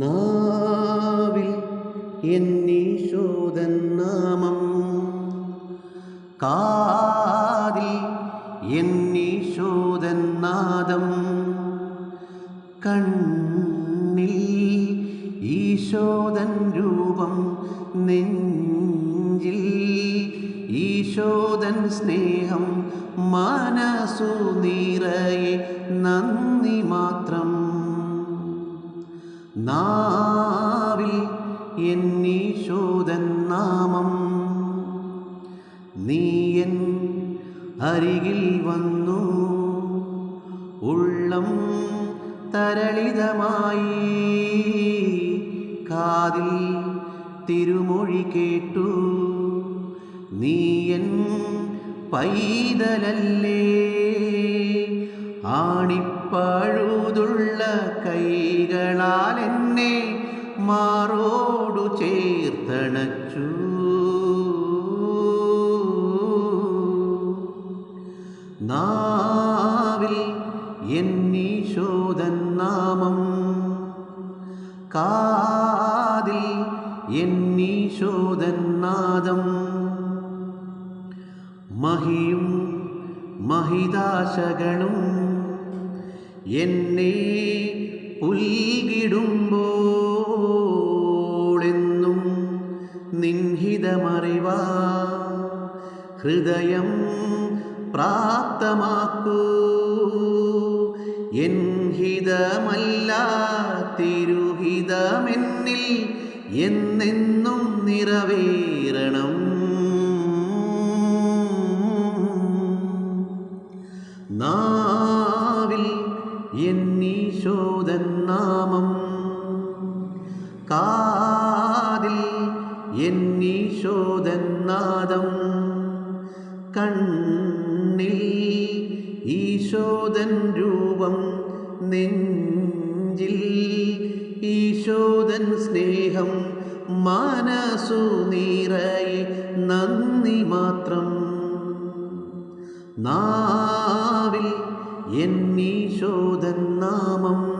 നാവിൽ എന്നീശോദൻ നാമം. കാതിൽ എന്നീശോദൻ നാദം. കണ്ണിൽ ഈശോദൻ രൂപം. നെഞ്ചിൽ ഈശോദൻ സ്നേഹം. മനസ്സു നിറയെ നന്ദി മാത്രം. നാവിൽ എന്നീശോദൻ നാമം. നീയൻ അരികിൽ വന്നു. ഉള്ളം തരളിതമായി. കാതിൽ തിരുമൊഴി കേട്ടു. നീയൻ പൈതലല്ലേ? ആണിപ്പഴുതുള്ള കൈകളാൽ എന്നെ മാറോടു ചേർത്തണച്ചു. നാവിൽ എന്നീശോദൻ നാമം കാതിൽ എന്നീശോദൻ നാദം. മഹിയും മഹിദാശകളും എന്നെ പുൽകിടുമ്പോളെന്നും നിൻഹിതമറിവാ ഹൃദയം പ്രാപ്തമാക്കൂ. എൻഹിതമല്ല തിരുഹിതമെന്നിൽ എന്നെന്നും നിറവേറണം. നാവിൽ എന്നീശോദൻ നാമം കാതിൽ എന്നീശോദൻ നാദം കണ്ണിൽ ഈശോദൻ രൂപം നെഞ്ചിൽ ഈശോദൻ സ്നേഹം മനസ്സു നിറയെ നന്ദി മാത്രം. നാവിൽ എന്നീശോദൻ നാമം.